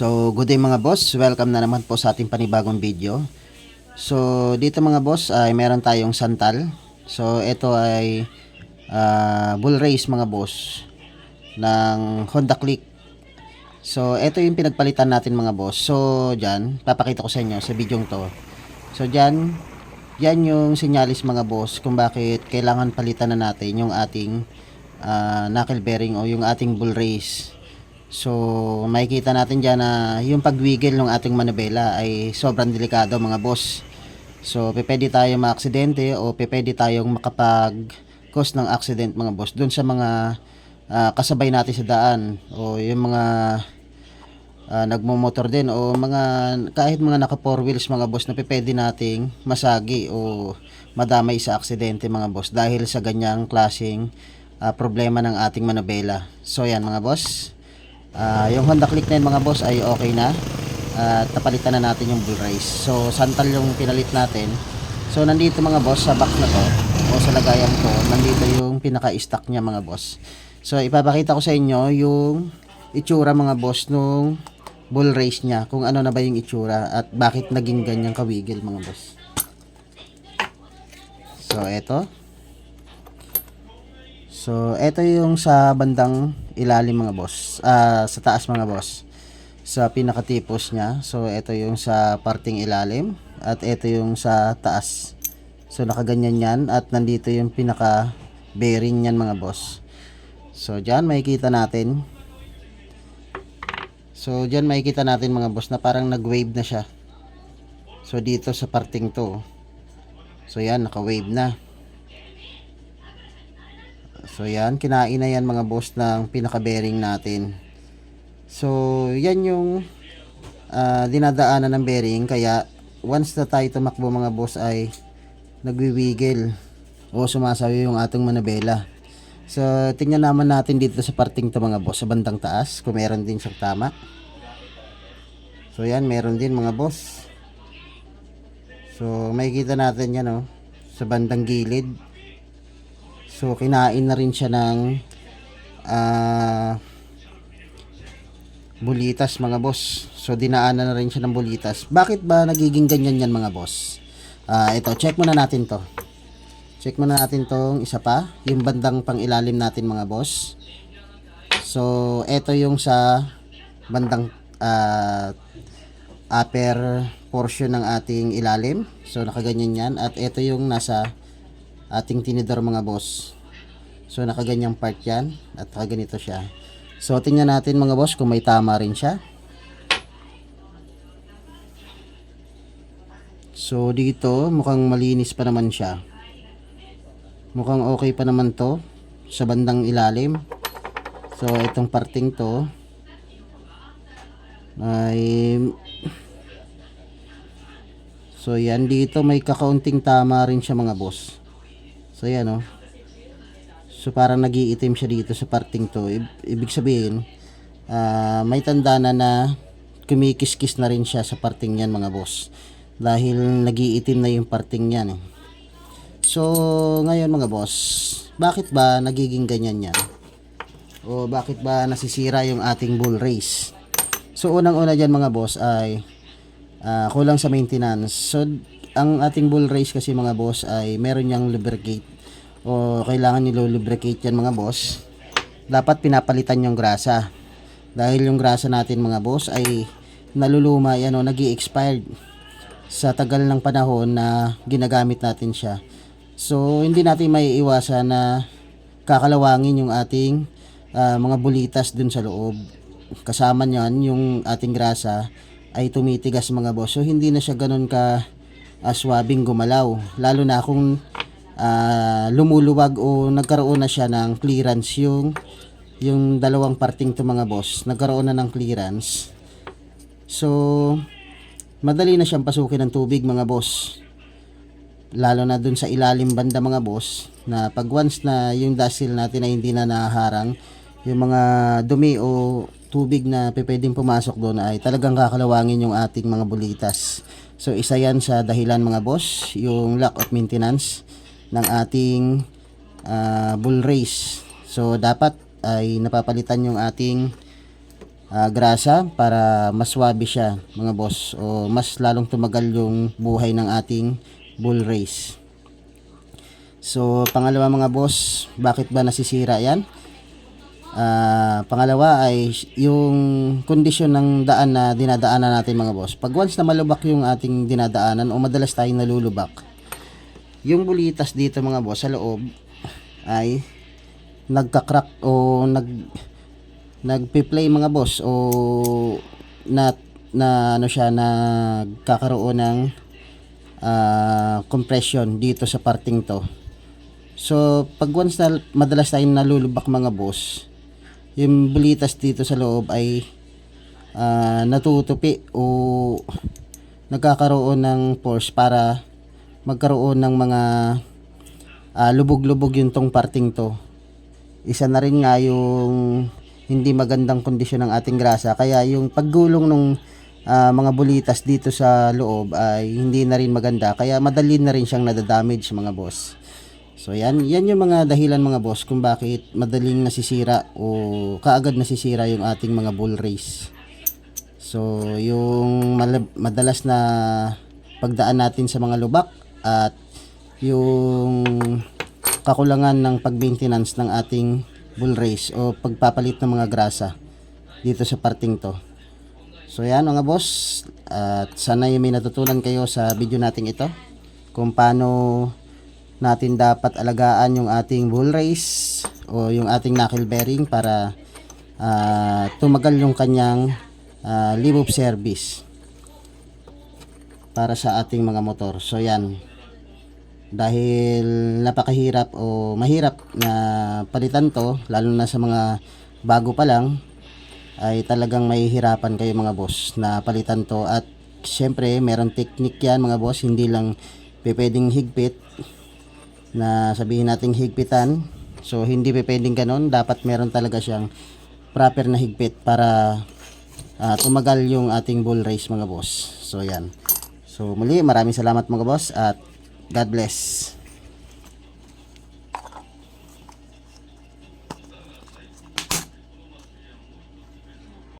So, good day mga boss. Welcome na naman po sa ating panibagong video. So, dito mga boss ay meron tayong santal. So, ito ay ah, bull race mga boss ng Honda Click. So, ito yung pinagpalitan natin mga boss. So, dyan, papakita ko sa inyo sa video to. So, dyan, yan yung sinyalis mga boss kung bakit kailangan palitan na natin yung ating ah, knuckle bearing o yung ating bull race. So, makikita natin dyan na yung pagwigil ng ating manubela ay sobrang delikado mga boss. So, pwede tayo maaksidente o pwede tayong makapag cause ng accident mga boss doon sa mga ah, kasabay natin sa daan o yung mga ah, nagmo-motor din o mga kahit mga naka four wheels mga boss na pwede nating masagi o madamay sa aksidente mga boss dahil sa ganyang klaseng ah, problema ng ating manubela. So, yan mga boss. Ah, yung Honda Click na yun, mga boss ay okay na. At napalitan na natin yung bull race. So, santal yung pinalit natin. So, nandito mga boss sa box na to o sa lagayan to, nandito yung pinaka-stock niya mga boss. So, ipapakita ko sa inyo yung itsura mga boss nung bull race niya. Kung ano na ba yung itsura at bakit naging ganyang kawigil mga boss. So, eto. So, ito yung sa bandang ilalim mga boss. Ah, sa taas mga boss. Sa pinakatipos niya. So, ito yung sa parting ilalim. At ito yung sa taas. So, nakaganyan yan. At nandito yung pinaka bearing niyan mga boss. So, dyan makikita natin. So, dyan makikita natin mga boss na parang nag-wave na siya. So, dito sa parting to. So, yan, naka-wave na. So yan, kinain na yan mga boss ng pinaka-bearing natin. So yan yung ah, dinadaanan ng bearing kaya once na tayo tumakbo mga boss ay nagwiwigil o sumasawi yung ating manabela. So tingnan naman natin dito sa parting to mga boss sa bandang taas kung meron din siyang tama. So yan, meron din mga boss. So makikita natin yan oh, sa bandang gilid. So, kinain na rin siya ng ah, bulitas mga boss. So, dinaanan na rin siya ng bulitas. Bakit ba nagiging ganyan yan mga boss? Ah, ito, check muna natin to. Check muna natin tong isa pa. Yung bandang pang ilalim natin mga boss. So, ito yung sa bandang ah, upper portion ng ating ilalim. So, nakaganyan yan. At ito yung nasa ating tinidor mga boss. So nakaganyang part yan at nakaganito siya. So tingnan natin mga boss kung may tama rin siya. So dito mukhang malinis pa naman siya. Mukhang okay pa naman to sa bandang ilalim. So itong parting to ay So yan dito may kakaunting tama rin siya mga boss. So yan oh. So parang nagiitim siya dito sa parting to. Ib- ibig sabihin, ah, may tanda na na kumikis-kis na rin siya sa parting yan mga boss. Dahil nagiitim na yung parting yan eh. So ngayon mga boss, bakit ba nagiging ganyan yan? O bakit ba nasisira yung ating bull race? So unang-una dyan mga boss ay ah, kulang sa maintenance. So ang ating bull race kasi mga boss ay meron niyang lubricate o kailangan nilo lubricate yan mga boss. Dapat pinapalitan yung grasa. Dahil yung grasa natin mga boss ay naluluma yan o nag expired sa tagal ng panahon na ginagamit natin siya. So hindi natin may iwasan na kakalawangin yung ating ah, mga bulitas dun sa loob. Kasama niyan yung ating grasa ay tumitigas mga boss. So hindi na siya ganun ka aswabing gumalaw. Lalo na kung ah, lumuluwag o nagkaroon na siya ng clearance yung yung dalawang parting to mga boss. Nagkaroon na ng clearance. So, madali na siyang pasukin ng tubig mga boss. Lalo na dun sa ilalim banda mga boss na pag once na yung dasil natin ay hindi na naharang yung mga dumi o tubig na pwedeng pumasok doon ay talagang kakalawangin yung ating mga bulitas. So isa yan sa dahilan mga boss, yung lack of maintenance ng ating ah, bull race. So dapat ay napapalitan yung ating ah, grasa para mas swabe siya mga boss o mas lalong tumagal yung buhay ng ating bull race. So pangalawa mga boss, bakit ba nasisira yan? Ah, pangalawa ay yung kondisyon ng daan na dinadaanan natin mga boss. Pag once na malubak yung ating dinadaanan o madalas tayong nalulubak, yung bulitas dito mga boss sa loob ay nagka-crack o nag nagpi-play mga boss o na na ano siya nagkakaroon ng ah, compression dito sa parting to. So, pag once na madalas tayong nalulubak mga boss, yung bulitas dito sa loob ay ah, natutupi o nagkakaroon ng force para magkaroon ng mga ah, lubog-lubog yung tong parting to. Isa na rin nga yung hindi magandang kondisyon ng ating grasa. Kaya yung paggulong ng mga bulitas dito sa loob ay hindi na rin maganda. Kaya madali na rin siyang nadadamage mga boss. So yan, yan yung mga dahilan mga boss kung bakit madaling nasisira o kaagad nasisira yung ating mga bull race. So yung madalas na pagdaan natin sa mga lubak at yung kakulangan ng pag-maintenance ng ating bull race o pagpapalit ng mga grasa dito sa parting to. So yan mga boss at sana may natutunan kayo sa video natin ito kung paano natin dapat alagaan yung ating bull race o yung ating knuckle bearing para ah, tumagal yung kanyang uh, leave of service para sa ating mga motor. So yan. Dahil napakahirap o mahirap na palitan to, lalo na sa mga bago pa lang, ay talagang mahihirapan kayo mga boss na palitan to at syempre meron technique yan mga boss hindi lang pwedeng higpit na sabihin nating higpitan. So hindi pe- pwedeng ganon dapat meron talaga siyang proper na higpit para ah, tumagal yung ating bull race mga boss. So yan. So muli maraming salamat mga boss at God bless